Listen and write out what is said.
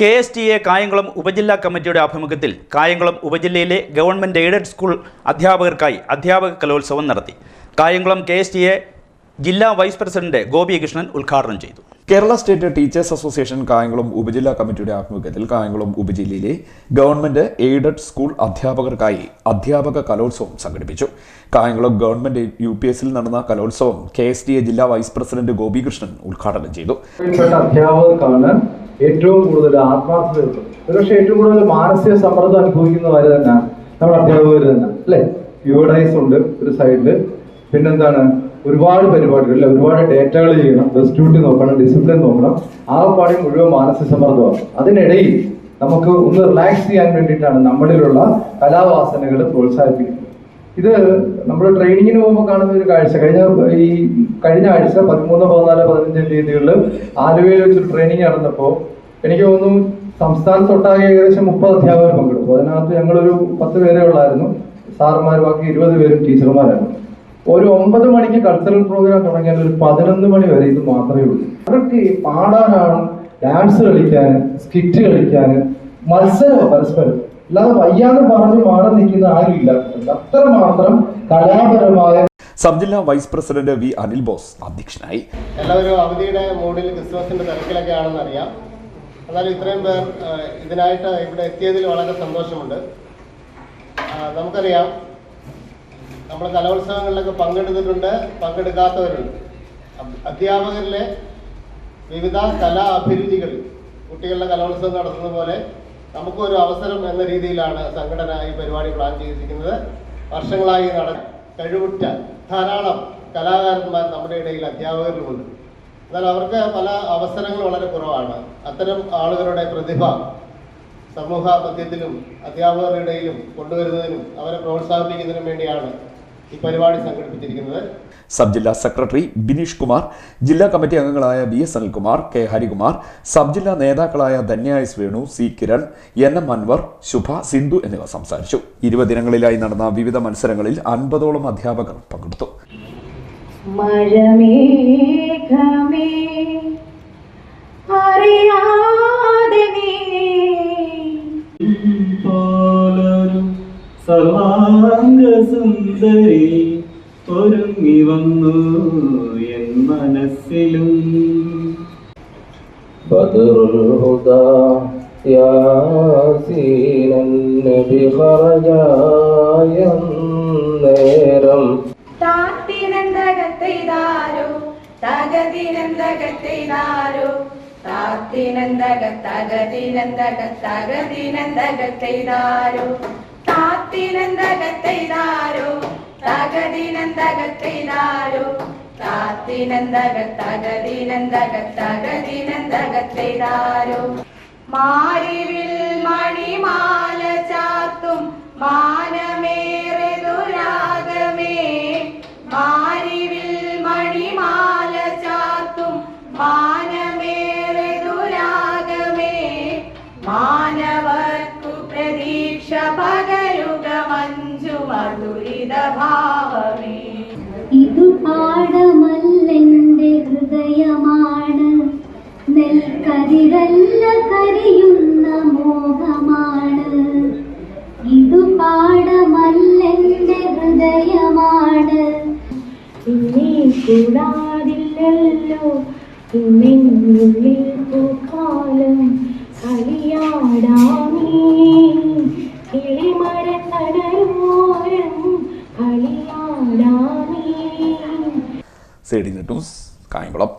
K S T A Kayamkulam ഉപജില്ലാ കമ്മിറ്റിയുടെ ആഭിമുഖ്യത്തിൽ കായംകുളം ഉപജില്ലയിലെ ഗവൺമെന്റ് എയ്ഡഡ് സ്കൂൾ അധ്യാപകർക്കായി അധ്യാപക കലോത്സവം നടത്തി. Kayamkulam K S T A ജില്ലാ വൈസ് പ്രസിഡന്റ് ഗോപികൃഷ്ണൻ ഉദ്ഘാടനം ചെയ്തു. Kerala state teachers association Kayamkulam ഉപജില്ലാ കമ്മിറ്റിയുടെ ആഭിമുഖ്യത്തിൽ കായംകുളം ഉപജില്ലയിലെ ഗവൺമെന്റ് എയ്ഡഡ് സ്കൂൾ അധ്യാപകർക്കായി അധ്യാപക കലോത്സവം സംഘടിപ്പിച്ചു. കായംകുളം ഗവൺമെന്റ് യു പി എസിൽ നടന്ന കലോത്സവം കെ എസ് ടി എ ജില്ലാ വൈസ് പ്രസിഡന്റ് ഗോപികൃഷ്ണൻ ഉദ്ഘാടനം ചെയ്തു. അധ്യാപകർക്കാണ് ഏറ്റവും കൂടുതൽ ആത്മാർത്ഥതയുള്ളത്. ഒരുപക്ഷെ ഏറ്റവും കൂടുതൽ മാനസിക സമ്മർദ്ദം അനുഭവിക്കുന്നവര് തന്നെയാണ് നമ്മുടെ അധ്യാപകർ തന്നെ അല്ലെ? യുവഡൈസ് ഉണ്ട് ഒരു സൈഡിൽ പിന്നെന്താണ്? ഒരുപാട് പരിപാടികൾ അല്ലെ? ഒരുപാട് ഡേറ്റകൾ ചെയ്യണം. ഡ്യൂട്ടി നോക്കണം ഡിസിപ്ലിൻ നോക്കണം. ആ പാടി മുഴുവൻ മാനസിക സമ്മർദ്ദമാണ്. അതിനിടയിൽ നമുക്ക് ഒന്ന് റിലാക്സ് ചെയ്യാൻ വേണ്ടിയിട്ടാണ് നമ്മളിലുള്ള കലാവാസനകൾ പ്രോത്സാഹിപ്പിക്കുന്നത്. ഇത് നമ്മൾ ട്രെയിനിങ്ങിന് പോകുമ്പോൾ കാണുന്ന ഒരു കാഴ്ച. കഴിഞ്ഞ ഈ കഴിഞ്ഞ ആഴ്ച പതിമൂന്ന് പതിനാല് പതിനഞ്ച് തീയതികളിൽ ആലുവയിൽ വെച്ച് ട്രെയിനിങ് നടന്നപ്പോൾ എനിക്ക് തോന്നുന്നു സംസ്ഥാനത്തൊട്ടാകെ ഏകദേശം മുപ്പത് അധ്യാപകർ പങ്കെടുത്തു. അതിനകത്ത് ഞങ്ങളൊരു പത്ത് പേരെ ഉള്ളായിരുന്നു. സാറുമാർ ബാക്കി ഇരുപത് പേരും ടീച്ചർമാരാണ്. ഒരു ഒമ്പത് മണിക്ക് കൾച്ചറൽ പ്രോഗ്രാം തുടങ്ങിയാൽ ഒരു പതിനൊന്ന് മണി വരെ ഇത് മാത്രമേ ഉള്ളൂ. അവർക്ക് പാടാനാണ് ഡാൻസ് കളിക്കാൻ സ്കിറ്റ് കളിക്കാൻ മത്സരം പരസ്പരം. അല്ലാതെ വയ്യാന്ന് പറഞ്ഞ് മാറി നിൽക്കുന്ന ആരും ഇല്ല അത്രമാത്രം കലാപരമായ സബ് ജില്ലാ vice president V Anil Bose അധ്യക്ഷനായി. എല്ലാവരും അവധിയുടെ മൂഡിൽ ക്രിസ്മസിന്റെ തിരക്കിലൊക്കെ ആണെന്ന് അറിയാം. എന്നാലും ഇത്രയും പേർ ഇതിനായിട്ട് ഇവിടെ എത്തിയതിൽ വളരെ സന്തോഷമുണ്ട്. നമുക്കറിയാം നമ്മൾ കലോത്സവങ്ങളിലൊക്കെ പങ്കെടുത്തിട്ടുണ്ട് പങ്കെടുക്കാത്തവരുണ്ട്. അധ്യാപകരിലെ വിവിധ കലാ അഭിരുചികൾ കുട്ടികളുടെ കലോത്സവം നടത്തുന്ന പോലെ നമുക്കും ഒരു അവസരം എന്ന രീതിയിലാണ് സംഘടന ഈ പരിപാടി പ്ലാൻ ചെയ്തിരിക്കുന്നത്. വർഷങ്ങളായി നട കഴിവുറ്റ ധാരാളം കലാകാരന്മാർ നമ്മുടെ ഇടയിൽ അധ്യാപകരിലുമുണ്ട് എന്നാൽ അവർക്ക് പല അവസരങ്ങൾ വളരെ കുറവാണ്. അത്തരം ആളുകളുടെ പ്രതിഭ സമൂഹ മധ്യത്തിലും അധ്യാപകരുടെ ഇടയിലും കൊണ്ടുവരുന്നതിനും അവരെ പ്രോത്സാഹിപ്പിക്കുന്നതിനും വേണ്ടിയാണ് ഈ പരിപാടി സംഘടിപ്പിച്ചിരിക്കുന്നത് സബ് ജില്ലാ സെക്രട്ടറി ബിനീഷ് കുമാർ ജില്ലാ കമ്മിറ്റി അംഗങ്ങളായ B S Anilkumar K Harikumar sub ജില്ലാ നേതാക്കളായ Dhanya S Venu C Kiran N M Anwar Shubha Sindhu എന്നിവ സംസാരിച്ചു. ഇരുപതിനങ്ങളിലായി നടന്ന വിവിധ മത്സരങ്ങളിൽ അൻപതോളം അധ്യാപകർ പങ്കെടുത്തു. മഴമേഘമേ അറിയാതെ സർവാംഗസുന്ദരി ഒരുങ്ങി വന്നു എൻ മനസ്സിലും. ബദറുൽ ഹുദാ യാസീനൻ നബി ഖറജായം നേരം താത്തിനന്തകത്തെയ്താരോ? തകതിനന്തകത്തെയ്താരോ? താത്തിനന്തക തകതിനന്തക തകതിനന്തകത്തെയ്താരോ താത്തിനന്തകത്തെയ്താരോ തകതിനെന്തകത്തെയ്താരോ താത്തിനെന്തകത്തകതിനെന്തകത്തകതിനെന്തകത്തെയ്താരോ മാരിവിൽ മണിമാല നെൽക്കരിരല്ല കരിയുന്ന മോഹമാണ്. ഇതു പാടമല്ലെന്റെ ഹൃദയമാണ്. പിന്നെ കൂടാതില്ലല്ലോ. പിന്നെന്നുള്ളിൽ കാലം കളിയാടാമേ. കിളിമര തടയോരം കായംകുളം.